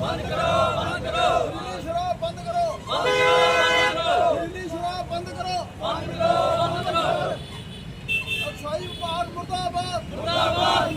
ਬੰਦ ਕਰੋ ਬੰਦ ਕਰੋ। ਦਿੱਲੀ ਸ਼ਰਾਬ ਬੰਦ ਕਰੋ। ਬੰਦ ਕਰੋ ਦਿੱਲੀ ਸ਼ਰਾਬ ਬੰਦ ਕਰੋ। ਬੰਦ ਕਰੋ ਬੰਦ ਕਰੋ। ਅਕਸਾਈ ਵਿਭਾਗ ਮੁਰਦਾਬਾਦ ਮੁਰਦਾਬਾਦ।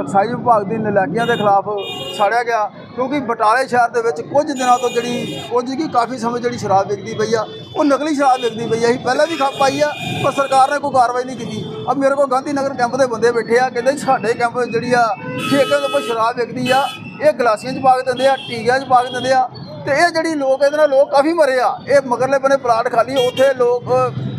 ਐਕਸਾਈਜ਼ ਵਿਭਾਗ ਦੀ ਨਲਾਇਕੀਆਂ ਦੇ ਖਿਲਾਫ ਸਾੜਿਆ ਗਿਆ, ਕਿਉਂਕਿ ਬਟਾਲੇ ਸ਼ਹਿਰ ਦੇ ਵਿੱਚ ਕੁਝ ਦਿਨਾਂ ਤੋਂ ਜਿਹੜੀ ਕੁਝ ਕੀ ਕਾਫੀ ਸਮੇਂ ਜਿਹੜੀ ਸ਼ਰਾਬ ਵਿਕਦੀ ਪਈ ਆ, ਉਹ ਨਕਲੀ ਸ਼ਰਾਬ ਵਿਕਦੀ ਪਈ ਆ, ਅਸੀਂ ਪਹਿਲਾਂ ਵੀ ਖੱਪ ਪਾਈ ਆ, ਪਰ ਸਰਕਾਰ ਨੇ ਕੋਈ ਕਾਰਵਾਈ ਨਹੀਂ ਕੀਤੀ। ਅਬ ਮੇਰੇ ਕੋਲ ਗਾਂਧੀ ਨਗਰ ਕੈਂਪ ਦੇ ਬੰਦੇ ਬੈਠੇ ਆ, ਕਹਿੰਦੇ ਸਾਡੇ ਕੈਂਪ ਜਿਹੜੀ ਆ ਠੇਕੇ ਤੋਂ ਕੋਈ ਸ਼ਰਾਬ ਵਿਕਦੀ ਆ, ਇਹ ਗਲਾਸੀਆਂ 'ਚ ਪਾ ਕੇ ਦਿੰਦੇ ਆ, ਟੀਕਿਆਂ 'ਚ ਪਾ ਕੇ ਦਿੰਦੇ ਆ ਤੇ ਇਹ ਜਿਹੜੀ ਲੋਕ ਇਹਦੇ ਨਾਲ ਲੋਕ ਕਾਫੀ ਮਰੇ ਆ। ਇਹ ਮਗਰਲੇ ਬਨੇ ਪਲਾਟ ਖਾਲੀ, ਉੱਥੇ ਲੋਕ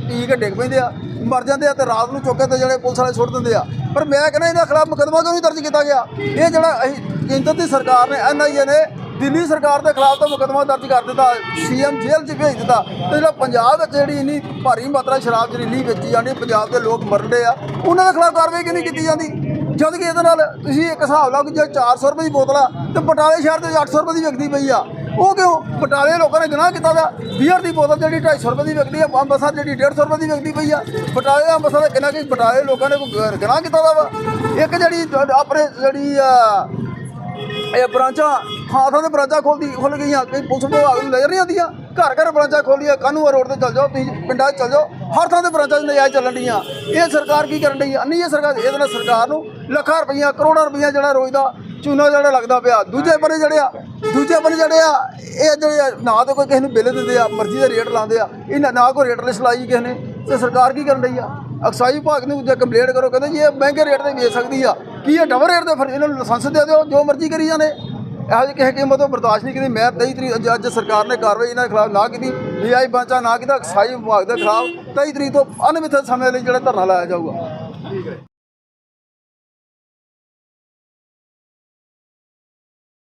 ਪੀ ਕੇ ਡਿੱਗ ਪੈਂਦੇ ਆ, ਮਰ ਜਾਂਦੇ ਆ ਤੇ ਰਾਤ ਨੂੰ ਚੁੱਕ ਕੇ ਤੇ ਜਿਹੜੇ ਪੁਲਿਸ ਵਾਲੇ ਸੁੱਟ ਦਿੰਦੇ ਆ। ਪਰ ਮੈਂ ਕਹਿੰਦਾ ਇਹਨਾਂ ਖਿਲਾਫ ਮੁਕੱਦਮਾ ਕਿਉਂ ਨਹੀਂ ਦਰਜ ਕੀਤਾ ਗਿਆ? ਇਹ ਜਿਹੜਾ ਅਸੀਂ ਕੇਂਦਰ ਦੀ ਸਰਕਾਰ ਨੇ ਐਨਆਈਏ ਨੇ ਦਿੱਲੀ ਸਰਕਾਰ ਦੇ ਖਿਲਾਫ ਤਾਂ ਮੁਕੱਦਮਾ ਦਰਜ ਕਰ ਦਿੱਤਾ, ਸੀਐਮ ਜੇਲ੍ਹ 'ਚ ਭੇਜ ਦਿੱਤਾ। ਤੇ ਜਿਹੜਾ ਪੰਜਾਬ ਵਿੱਚ ਜਿਹੜੀ ਇੰਨੀ ਭਾਰੀ ਮਾਤਰਾ ਸ਼ਰਾਬ ਜ਼ਹਿਰੀਲੀ ਵੇਚੀ ਜਾਂਦੀ, ਪੰਜਾਬ ਦੇ ਲੋਕ ਮਰਦੇ ਆ, ਉਹਨਾਂ ਦੇ ਖਿਲਾਫ ਕਾਰਵਾਈ ਕਿਉਂ ਨਹੀਂ ਕੀਤੀ ਜਾਂਦੀ? ਜਦ ਕਿ ਇਹਦੇ ਨਾਲ ਤੁਸੀਂ ਇੱਕ ਹਿਸਾਬ ਲਾਓ ਕਿ ਜੇ 400 ਰੁਪਏ ਦੀ ਬੋਤਲ ਆ, ਤੇ ਬਟਾਲੇ ਸ਼ਹਿਰ ਦੇ ਵਿੱਚ 800 ਰੁਪਏ ਦੀ ਵਿਕਦੀ ਪਈ ਆ। ਉਹ ਕਿਉਂ? ਬਟਾਲੇ ਲੋਕਾਂ ਨੇ ਗੁਨਾਹ ਕੀਤਾ ਦਾ ਬੀਅਰ ਦੀ ਬੋਤਲ ਜਿਹੜੀ 250 ਰੁਪਏ ਦੀ ਵਿਕਦੀ ਆ, ਅੰਮ੍ਰਿਤਸਰ ਜਿਹੜੀ 150 ਰੁਪਏ ਦੀ ਵਿਕਦੀ ਪਈ ਆ। ਬਟਾਲੇ ਅੰਮ੍ਰਿਤਸਰ ਦੇ ਕਿੰਨਾ ਕਿ ਬਟਾਲੇ ਲੋਕਾਂ ਨੇ ਕੋਈ ਗੁਨਾਹ ਕੀਤਾ ਦਾ ਵਾ। ਇੱਕ ਜਿਹੜੀ ਆਪਣੇ ਜਿਹੜੀ ਆ ਇਹ ਬ੍ਰਾਂਚਾਂ ਥਾਂ ਥਾਂ ਤੇ ਬ੍ਰਾਂਚਾਂ ਖੋਲਦੀ, ਖੁੱਲ ਗਈਆਂ। ਕਈ ਪੁਲਿਸ ਵਿਭਾਗ ਨੂੰ ਨਜ਼ਰ ਨਹੀਂ ਆਉਂਦੀਆਂ। ਘਰ ਘਰ ਬ੍ਰਾਂਚਾਂ ਖੋਲੀਆਂ ਕਾਨੂੰਨ ਰੋਡ ਤੇ ਚੱਲ ਜਾਓ, ਤੁਸੀਂ ਪਿੰਡਾਂ 'ਚ ਚੱਲ ਜਾਓ। ਹਰ ਥਾਂ ਤੇ ਬ੍ਰਾਂਚਾਂ 'ਚ ਨਜਾਇਜ਼ ਚੱਲਣ ਡੀਆਂ। ਇਹ ਸਰਕਾਰ ਕੀ ਕਰਨ ਡਈ ਅੰਨੀ ਇਹ ਸਰਕਾਰ ਇਹਦੇ ਨਾਲ ਸਰਕਾਰ ਨੂੰ ਲੱਖਾਂ ਰੁਪਈਆ, ਕਰੋੜਾਂ ਰੁਪਈਆ ਜਿਹੜਾ ਰੋਜ਼ ਦਾ ਚੂਨਾ ਜਿਹੜਾ ਲੱਗਦਾ ਪਿਆ। ਦੂਜੇ ਪਰੇ ਜਿਹੜੇ ਆ ਦੂਜੇ ਬੰਦੇ ਜਿਹੜੇ ਆ ਇਹ ਜਿਹੜੇ ਆ, ਨਾ ਤਾਂ ਕੋਈ ਕਿਸੇ ਨੂੰ ਬਿੱਲ ਦਿੰਦੇ ਆ ਮਰਜ਼ੀ ਦੇ ਰੇਟ ਲਾਉਂਦੇ ਆ। ਇਹਨਾਂ ਨਾ ਕੋਈ ਰੇਟ ਲਿਸਟ ਲਾਈ ਕਿਸੇ ਨੇ ਤੇ ਸਰਕਾਰ ਕੀ ਕਰਨ ਡਈ ਆ? ਅਕਸਾਈ ਵਿਭਾਗ ਨੂੰ ਜੇ ਕੰਪਲੇਂਟ ਕਰੋ ਕਹਿੰਦੇ ਜੀ ਇਹ ਮਹਿੰਗੇ ਰੇਟ ਤੇ ਵੇਚ ਸਕਦੀ ਆ। ਕੀ ਇਹ ਡਬਲ ਰੇਟ ਤੇ ਫਿਰ ਇਹਨਾਂ ਨੂੰ ਲਾਇਸੈਂਸ ਦੇ ਦਿਓ ਜੋ ਮਰਜ਼ੀ ਕਰੀ ਜਾਣੇ। ਇਹੋ ਜਿਹੀ ਕਿਸੇ ਕੀਮਤ ਤੋਂ ਬਰਦਾਸ਼ਤ ਨਹੀਂ ਕੀਤੀ। ਮੈਂ 23 ਤਰੀਕ ਅੱਜ- ਸਰਕਾਰ ਨੇ ਕਾਰਵਾਈ ਇਹਨਾਂ ਦੇ ਖਿਲਾਫ ਨਾ ਕੀਤੀ ਵੀਆਈ ਬਾਂਚਾ ਨਾ ਕੀਤਾ ਅਕਸਾਈ ਵਿਭਾਗ ਦੇ ਖਿਲਾਫ 23 ਤਰੀਕ ਤੋਂ ਅਨਮਿੱਥੇ ਸਮੇਂ ਲਈ ਜਿਹੜਾ ਧਰਨਾ ਲਾਇਆ ਜਾਊਗਾ।